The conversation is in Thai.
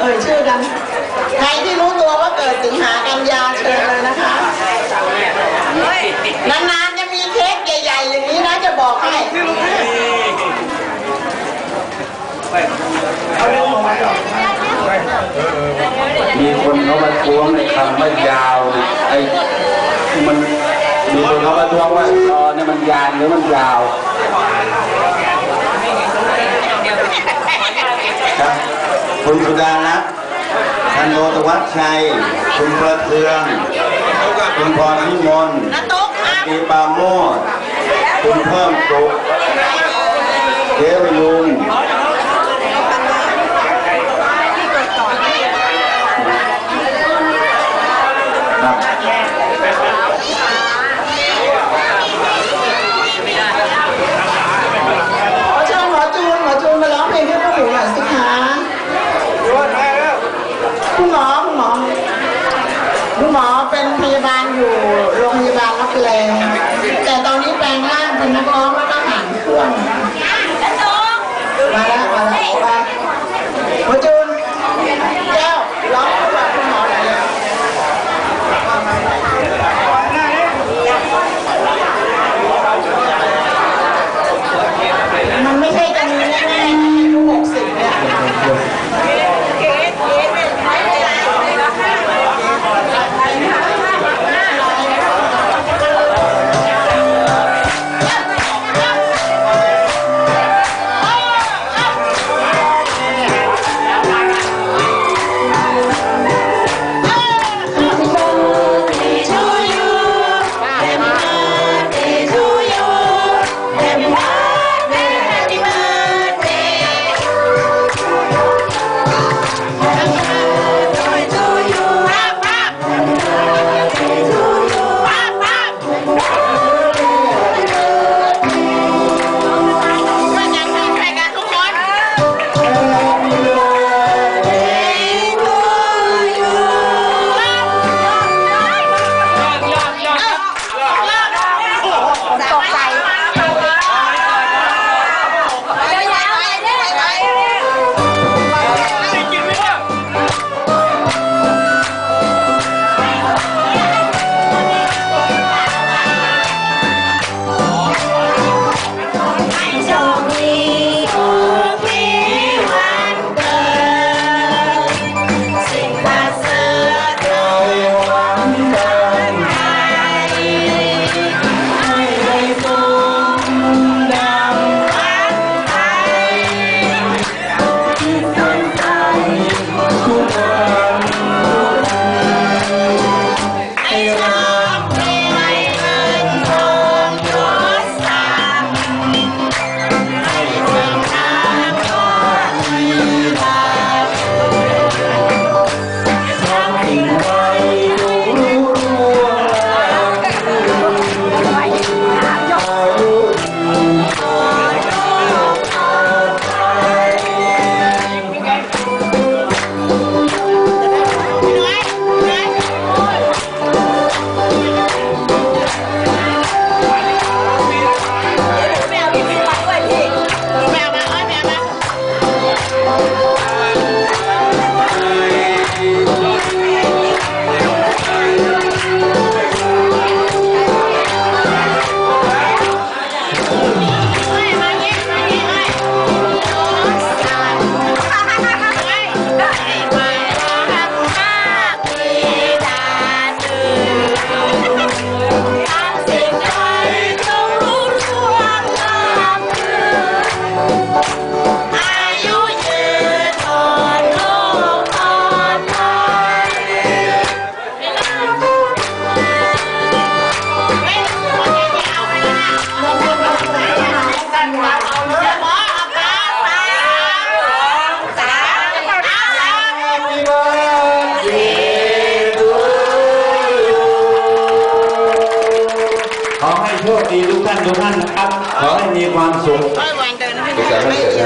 เอ่ยชื่อกัน ใครที่รู้ตัวว่าเกิดสิงหากันยาเชิญเลยนะคะ นานๆจะมีเค้กใหญ่ๆอย่างนี้นะจะบอกให้มีคนเขามาทวงในคำว่ายาวไอ้มันมีคนเขามาทวงว่าตอนนี้มันยานหรือมันยาว คุณสุดารัตน์ธนโนตวัชชัย คุณประเทือง คุณพรพิมลปีปาโมดคุณเพิ่มสุขเทวยุง ครับ เชิญหมอจูนหมอจูนมาร้องเพลงให้พวกหนูหน่อยสิคะคุณ หมอคุณหมอเป็นพยาบาลอยู่โรงพยาบาลรับแรงแต่ตอนนี้แปลงร่างเป็นนักร้องแล้วก็หางเครื่อง โชคดีทุกท่านทุกท่านนะครับขอให้มีความสุขไปเดินให้ไกล